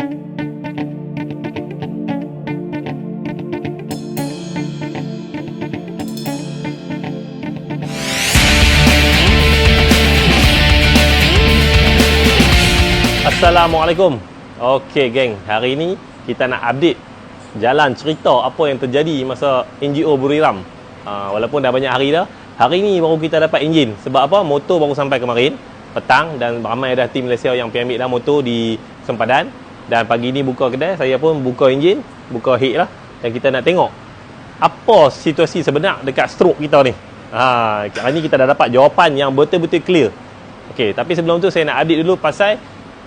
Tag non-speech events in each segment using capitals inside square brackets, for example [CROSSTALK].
Assalamualaikum. Okey geng, hari ini kita nak update jalan cerita apa yang terjadi masa NGO Buriram. Uh, walaupun dah banyak hari dah, hari ini baru kita dapat enjin. Sebab apa? Motor baru sampai kemarin petang dan ramai dah tim Malaysia yang pergi ambil dah motor di sempadan dan pagi ni buka kedai, saya pun buka enjin, buka head lah dan kita nak tengok apa situasi sebenar dekat stroke kita ni. Ha, hari ni kita dah dapat jawapan yang betul-betul clear. Okey, tapi sebelum tu saya nak update dulu pasal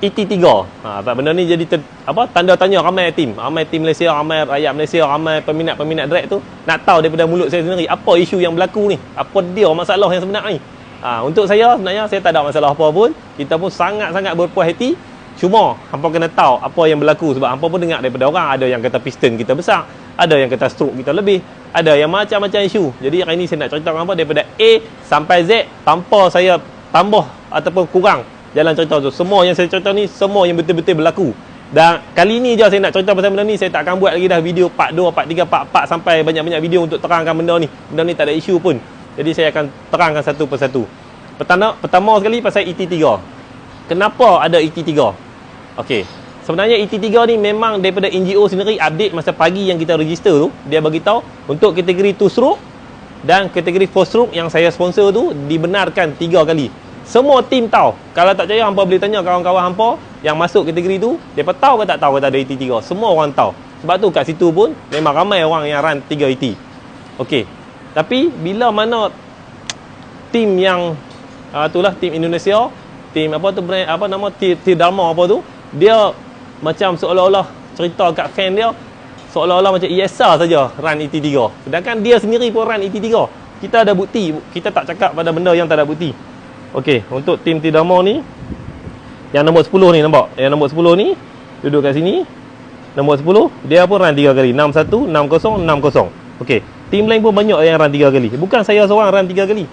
ET3. Ha, benda ni jadi ter, apa tanda tanya ramai tim. Ramai tim Malaysia, ramai rakyat Malaysia, ramai peminat-peminat drag tu nak tahu daripada mulut saya sendiri apa isu yang berlaku ni. Apa dia masalah yang sebenar ni. Ha, untuk saya sebenarnya saya tak ada masalah apa pun. Kita pun sangat-sangat berpuas hati. Cuma hampa kena tahu apa yang berlaku sebab hampa pun dengar daripada orang ada yang kata piston kita besar, ada yang kata stroke kita lebih, ada yang macam-macam isu. Jadi hari ini saya nak cerita apa daripada A sampai Z tanpa saya tambah ataupun kurang jalan cerita tu. Semua yang saya cerita ni semua yang betul-betul berlaku. Dan kali ni je saya nak cerita pasal benda ni saya tak akan buat lagi dah video part 2, part 3, part 4 sampai banyak-banyak video untuk terangkan benda ni. Benda ni tak ada isu pun. Jadi saya akan terangkan satu persatu. Pertama pertama sekali pasal ET3. Kenapa ada ET3? Okey. Sebenarnya ET3 ni memang daripada NGO sendiri update masa pagi yang kita register tu, dia bagi tahu untuk kategori 2 stroke dan kategori 4 stroke yang saya sponsor tu dibenarkan 3 kali. Semua tim tahu. Kalau tak percaya hampa boleh tanya kawan-kawan hampa yang masuk kategori tu, depa tahu ke tak tahu kata ada ET3. Semua orang tahu. Sebab tu kat situ pun memang ramai orang yang run 3 ET. Okey. Tapi bila mana tim yang uh, itulah tim Indonesia, tim apa tu brand apa nama tim, Dharma apa tu, dia macam seolah-olah cerita kat fan dia seolah-olah macam ESR saja run ET3. Sedangkan dia sendiri pun run ET3. Kita ada bukti, kita tak cakap pada benda yang tak ada bukti. Okey, untuk tim Tidamo ni yang nombor 10 ni nampak? Yang nombor 10 ni duduk kat sini. Nombor 10, dia pun run 3 kali. 61, 60, 60. Okey, tim lain pun banyak yang run 3 kali. Bukan saya seorang run 3 kali.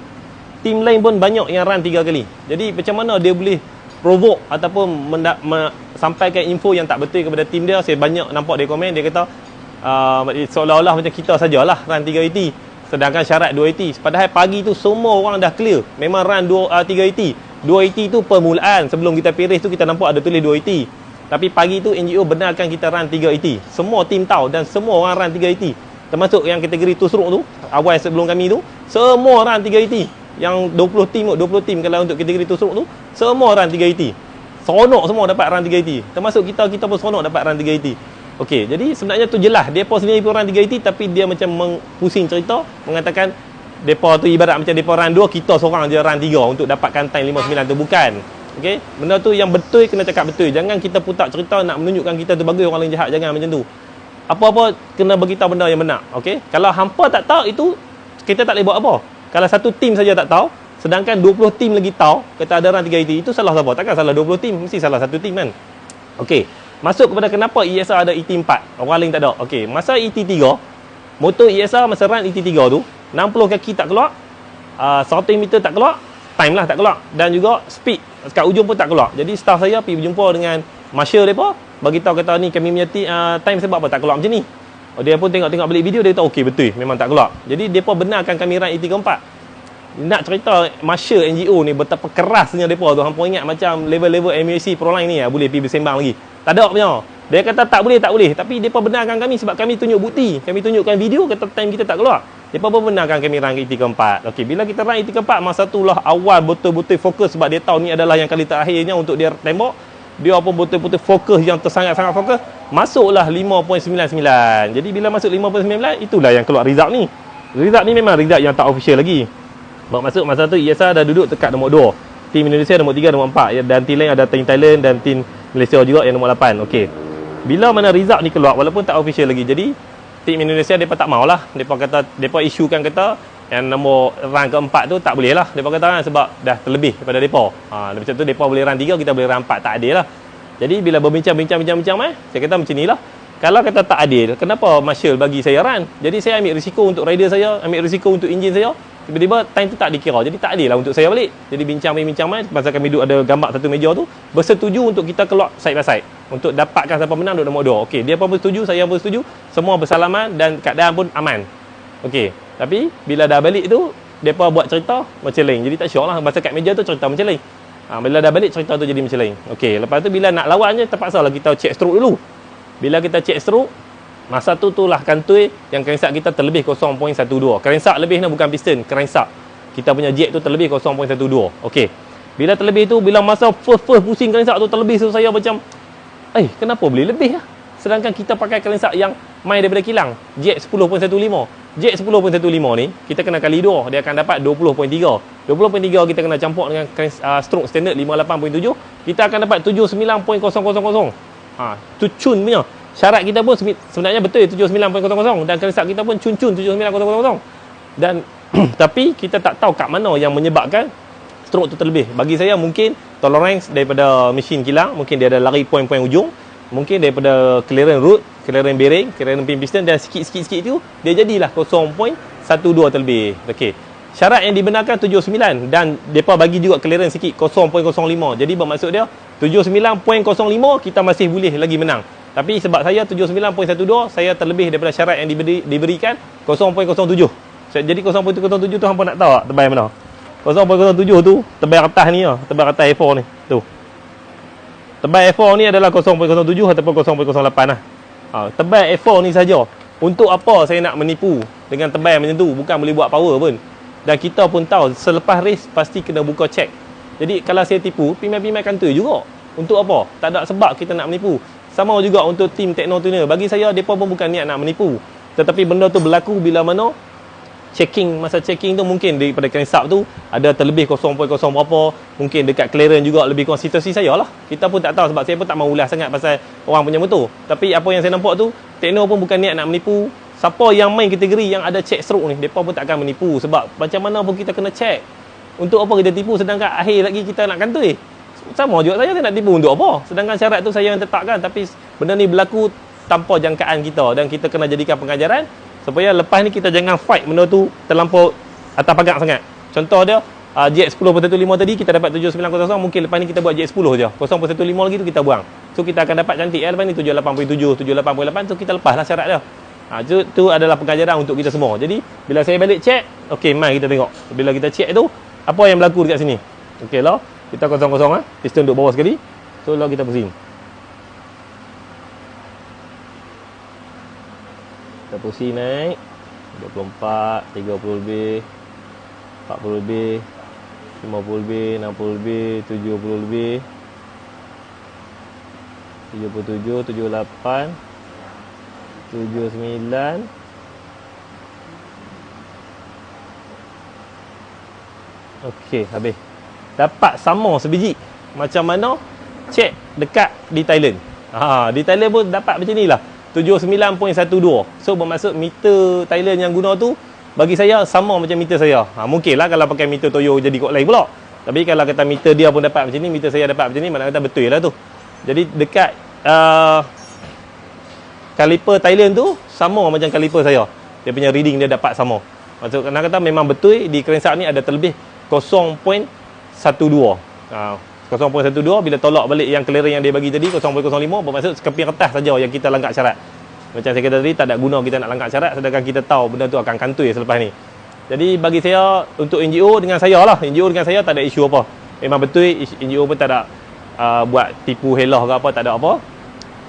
Tim lain pun banyak yang run 3 kali. Jadi macam mana dia boleh provoke ataupun mendak, me, sampaikan info yang tak betul kepada tim dia. Saya banyak nampak dia komen dia kata uh, seolah-olah macam kita sajalah run 3 ET sedangkan syarat 280 padahal pagi tu semua orang dah clear. Memang run 2 uh, 380 280 tu permulaan. Sebelum kita piris tu kita nampak ada tulis 280 tapi pagi tu NGO benarkan kita run 380 semua tim tahu dan semua orang run 380 termasuk yang kategori tusruk tu awal sebelum kami tu semua run 380 yang 20 tim 20 tim kalau untuk kategori tusruk tu semua run 380 seronok semua dapat run 380 termasuk kita kita pun seronok dapat run 380 Okey, jadi sebenarnya tu jelas depa sendiri pun run 380 tapi dia macam mengpusing cerita mengatakan depa tu ibarat macam depa run 2 kita seorang je run 3 untuk dapatkan time 59 tu bukan. Okey, benda tu yang betul kena cakap betul. Jangan kita putar cerita nak menunjukkan kita tu bagus orang lain jahat jangan macam tu. Apa-apa kena beritahu benda yang benar. Okey, kalau hampa tak tahu itu kita tak boleh buat apa. Kalau satu tim saja tak tahu sedangkan 20 tim lagi tahu kata ada run 380 itu salah siapa? Takkan salah 20 tim, mesti salah satu tim kan. Okey. Masuk kepada kenapa ESR ada ET4 Orang lain tak ada Okey, Masa ET3 Motor ESR masa run ET3 tu 60 kaki tak keluar uh, 100 meter tak keluar Time lah tak keluar Dan juga speed Kat ujung pun tak keluar Jadi staff saya pergi berjumpa dengan Marshal mereka Bagi tahu kata ni kami punya uh, time sebab apa tak keluar macam ni oh, Dia pun tengok-tengok balik video Dia tahu okey betul memang tak keluar Jadi pun benarkan kami run ET4 nak cerita Marshal NGO ni betapa kerasnya mereka tu Hampa ingat macam level-level MUC Pro Line ni ya, boleh pergi bersembang lagi tak ada punya. Dia kata tak boleh, tak boleh. Tapi dia benarkan kami sebab kami tunjuk bukti. Kami tunjukkan video kata time kita tak keluar. Dia pun benarkan kami ET keempat. Okey, bila kita ET keempat, masa tu lah awal betul-betul fokus sebab dia tahu ni adalah yang kali terakhirnya untuk dia tembak. Dia pun betul-betul fokus yang tersangat-sangat fokus. Masuklah 5.99. Jadi bila masuk 5.99, itulah yang keluar result ni. Result ni memang result yang tak official lagi. Masuk masa tu ISA dah duduk dekat nombor 2. Tim Indonesia nombor 3, nombor 4. Ya, dan tim lain ada tim Thailand dan tim Malaysia juga yang nombor 8. Okey. Bila mana result ni keluar walaupun tak official lagi. Jadi tim Indonesia depa tak maulah. Depa kata depa isukan kata yang nombor run keempat tu tak boleh lah. Depa kata kan sebab dah terlebih daripada depa. Ha macam tu depa boleh run 3 kita boleh run 4 tak adil lah. Jadi bila berbincang-bincang-bincang eh saya kata macam nilah. Kalau kata tak adil, kenapa Marshall bagi saya run? Jadi saya ambil risiko untuk rider saya, ambil risiko untuk enjin saya. tiba-tiba time tu tak dikira jadi tak adil lah untuk saya balik jadi bincang bincang main pasal kami duduk ada gambar satu meja tu bersetuju untuk kita keluar side by side untuk dapatkan siapa menang duduk nombor 2 okey dia pun bersetuju saya pun bersetuju semua bersalaman dan keadaan pun aman okey tapi bila dah balik tu depa buat cerita macam lain jadi tak syok lah pasal kat meja tu cerita macam lain ha, bila dah balik cerita tu jadi macam lain okey lepas tu bila nak lawannya terpaksa lah kita check stroke dulu bila kita check stroke Masa tu tu lah kantoi yang crankshaft kita terlebih 0.12. Crankshaft lebih ni bukan piston, crankshaft. Kita punya jet tu terlebih 0.12. Okey. Bila terlebih tu, bila masa first first pusing crankshaft tu terlebih tu saya macam eh kenapa boleh lebih lah? Sedangkan kita pakai crankshaft yang main daripada kilang, jet 10.15. Jet 10.15 ni kita kena kali 2, dia akan dapat 20.3. 20.3 kita kena campur dengan uh, stroke standard 58.7, kita akan dapat 79.000. Ha, tu cun punya syarat kita pun sebenarnya betul 79.00 dan konsep kita pun cun-cun 79.000 dan [CLEARS THROAT] tapi kita tak tahu kat mana yang menyebabkan stroke tu terlebih bagi saya mungkin tolerance daripada mesin kilang mungkin dia ada lari poin-poin ujung mungkin daripada clearance root clearance bearing clearance pin piston dan sikit-sikit tu dia jadilah 0.12 terlebih okey syarat yang dibenarkan 79 dan depa bagi juga clearance sikit 0.05 jadi bermaksud dia 79.05 kita masih boleh lagi menang tapi sebab saya 79.12 saya terlebih daripada syarat yang diberi, diberikan 0.07. Jadi 0.07 tu hampa nak tahu tak tebal mana? 0.07 tu tebal atas ni lah, tebal atas A4 ni. Tu. Tebal A4 ni adalah 0.07 ataupun 0.08 lah. Ha, tebal A4 ni saja. Untuk apa saya nak menipu dengan tebal macam tu? Bukan boleh buat power pun. Dan kita pun tahu selepas race pasti kena buka check. Jadi kalau saya tipu, pimai-pimai kantor juga. Untuk apa? Tak ada sebab kita nak menipu. Sama juga untuk tim Techno Tuner. Bagi saya, mereka pun bukan niat nak menipu. Tetapi benda tu berlaku bila mana checking, masa checking tu mungkin daripada crankshaft tu ada terlebih 0.0 berapa. Mungkin dekat clearance juga lebih kurang situasi saya lah. Kita pun tak tahu sebab saya pun tak mahu ulas sangat pasal orang punya motor. Tapi apa yang saya nampak tu, Techno pun bukan niat nak menipu. Siapa yang main kategori yang ada check stroke ni, mereka pun tak akan menipu. Sebab macam mana pun kita kena check. Untuk apa kita tipu sedangkan akhir lagi kita nak kantoi sama juga saya nak tipu untuk apa sedangkan syarat tu saya yang tetapkan tapi benda ni berlaku tanpa jangkaan kita dan kita kena jadikan pengajaran supaya lepas ni kita jangan fight benda tu terlampau atas pagak sangat contoh dia uh, jet 10.15 tadi kita dapat 7900 mungkin lepas ni kita buat jet 10 je 0.15 lagi tu kita buang so kita akan dapat cantik ya lepas ni 78.7 78.8 tu kita lepas lah syarat dia Ha, tu, tu adalah pengajaran untuk kita semua. Jadi, bila saya balik check, okey, mari kita tengok. Bila kita check tu, apa yang berlaku dekat sini? Okey lah. Kita kosong-kosong ah. Piston duduk bawah sekali. So lalu kita pusing. Pusing naik. 24, 30 lebih. 40 lebih. 50 lebih, 60 lebih, 70 lebih. 77, 78. 79. Okey, habis dapat sama sebiji macam mana cek dekat di Thailand ha, di Thailand pun dapat macam ni lah 79.12 so bermaksud meter Thailand yang guna tu bagi saya sama macam meter saya. Ha, mungkin lah kalau pakai meter Toyo jadi kot lain pula. Tapi kalau kata meter dia pun dapat macam ni meter saya dapat macam ni mana kata betul lah tu. Jadi dekat uh, kaliper Thailand tu sama macam kaliper saya. Dia punya reading dia dapat sama. Maksud kata memang betul di crankshaft ni ada terlebih 0.0 0.12 uh, 0.12 bila tolak balik yang clearance yang dia bagi tadi 0.05 bermaksud sekeping kertas saja yang kita langgar syarat. Macam saya kata tadi tak ada guna kita nak langgar syarat sedangkan kita tahu benda tu akan kantoi selepas ni. Jadi bagi saya untuk NGO dengan saya lah. NGO dengan saya tak ada isu apa. Memang betul NGO pun tak ada uh, buat tipu helah ke apa tak ada apa.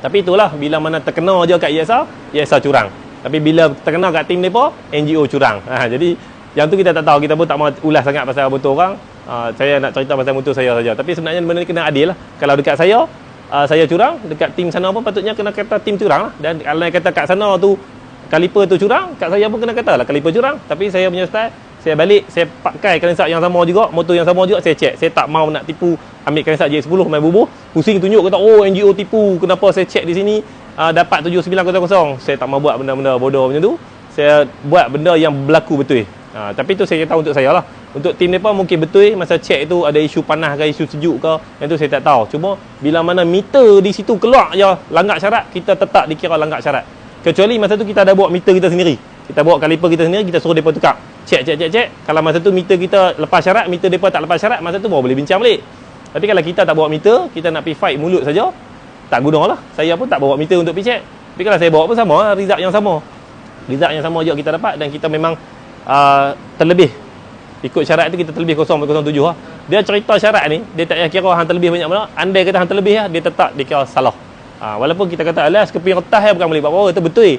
Tapi itulah bila mana terkena je kat ISA ISA curang. Tapi bila terkena kat tim mereka NGO curang. Ha, jadi yang tu kita tak tahu. Kita pun tak mahu ulas sangat pasal betul orang uh, saya nak cerita pasal motor saya saja. Tapi sebenarnya benda ni kena adil lah. Kalau dekat saya uh, saya curang dekat tim sana pun patutnya kena kata tim curang lah. Dan kalau yang kata kat sana tu kaliper tu curang kat saya pun kena kata lah kaliper curang. Tapi saya punya style saya balik saya pakai kalinsat yang sama juga motor yang sama juga saya check. Saya tak mau nak tipu ambil kalinsat J10 main bubuh. Pusing tunjuk kata oh NGO tipu kenapa saya check di sini? Uh, dapat 7900 saya tak mau buat benda-benda bodoh macam tu. Saya buat benda yang berlaku betul. Ha, tapi tu saya tahu untuk saya lah. Untuk tim mereka mungkin betul masa cek itu ada isu panas ke isu sejuk ke. Yang tu saya tak tahu. Cuma bila mana meter di situ keluar je langgar syarat, kita tetap dikira langgar syarat. Kecuali masa tu kita ada buat meter kita sendiri. Kita bawa kaliper kita sendiri, kita suruh mereka tukar. Cek, cek, cek, cek. Kalau masa tu meter kita lepas syarat, meter mereka tak lepas syarat, masa tu baru boleh bincang balik. Tapi kalau kita tak bawa meter, kita nak pergi fight mulut saja, tak guna lah. Saya pun tak bawa meter untuk pergi cek. Tapi kalau saya bawa pun sama, result yang sama. Result yang sama je kita dapat dan kita memang uh, terlebih. Ikut syarat tu kita terlebih 0.07 lah. Dia cerita syarat ni, dia tak payah kira hang terlebih banyak mana. Andai kata hang terlebih lah, dia tetap dia kira salah. Ha, walaupun kita kata alas keping retas ya bukan boleh buat apa, itu betul.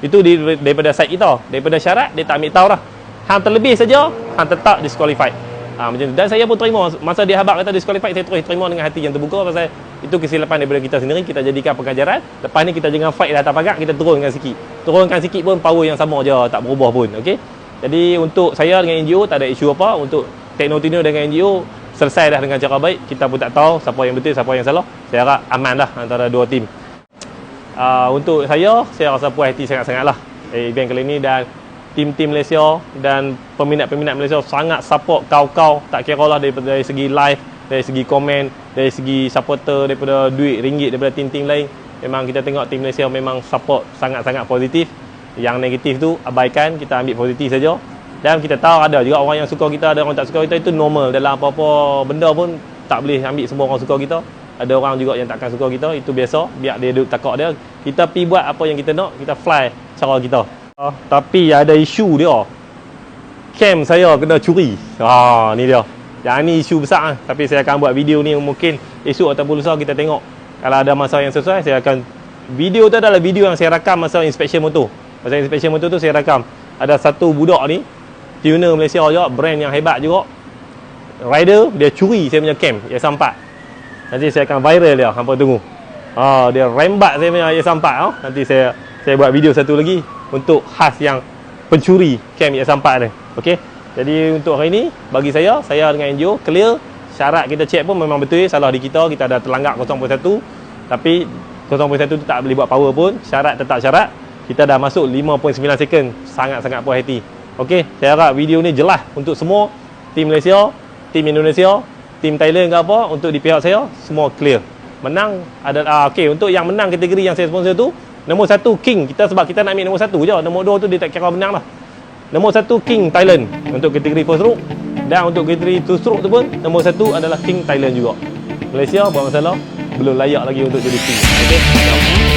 Itu di, daripada side kita. Daripada syarat, dia tak ambil tahu lah. Hang terlebih saja, hang tetap disqualified. Ha, macam tu. Dan saya pun terima masa dia habaq kata disqualified, saya terus terima dengan hati yang terbuka pasal itu kesilapan daripada kita sendiri, kita jadikan pengajaran. Lepas ni kita jangan fight dah atas pagar, kita turunkan sikit. Turunkan sikit pun power yang sama je, tak berubah pun. Okey. Jadi untuk saya dengan NGO tak ada isu apa, untuk Teknotino dengan NGO selesai dah dengan cara baik. Kita pun tak tahu siapa yang betul, siapa yang salah. Saya harap aman lah antara dua tim. Uh, untuk saya, saya rasa puas hati sangat-sangat lah eh, event kali ini dan tim-tim Malaysia dan peminat-peminat Malaysia sangat support kau-kau tak kira lah daripada dari segi live, dari segi komen, dari segi supporter, daripada duit ringgit daripada tim-tim lain. Memang kita tengok tim Malaysia memang support sangat-sangat positif. Yang negatif tu abaikan, kita ambil positif saja. Dan kita tahu ada juga orang yang suka kita, ada orang tak suka kita itu normal. Dalam apa-apa benda pun tak boleh ambil semua orang suka kita. Ada orang juga yang takkan suka kita itu biasa. Biar dia duduk takut dia. Kita pi buat apa yang kita nak kita fly cara kita. Uh, tapi ada isu dia. Cam saya kena curi. Ha ni dia. Yang ni isu besar lah. tapi saya akan buat video ni mungkin esok ataupun lusa kita tengok. Kalau ada masa yang sesuai saya akan video tu adalah video yang saya rakam masa inspection motor masa inspection motor tu saya rakam ada satu budak ni tuner Malaysia juga brand yang hebat juga rider dia curi saya punya cam ya sampai Nanti saya akan viral dia, hampa tunggu. Ha, dia rembat saya punya IS-4 oh. Nanti saya saya buat video satu lagi untuk khas yang pencuri cam IS-4 ni. Okey. Jadi untuk hari ini bagi saya, saya dengan NGO clear syarat kita check pun memang betul salah di kita, kita dah terlanggar 0.1 tapi 0.1 tu tak boleh buat power pun, syarat tetap syarat. Kita dah masuk 5.9 second, sangat-sangat puas hati. Okey, saya harap video ni jelas untuk semua tim Malaysia, tim Indonesia tim Thailand ke apa untuk di pihak saya semua clear. Menang ada ah, okey untuk yang menang kategori yang saya sponsor tu nombor satu king. Kita sebab kita nak ambil nombor satu je. Nombor dua tu dia tak kira menang lah. Nombor satu king Thailand untuk kategori first stroke. Dan untuk kategori two stroke tu pun nombor satu adalah king Thailand juga. Malaysia buat masalah belum layak lagi untuk jadi king. Okey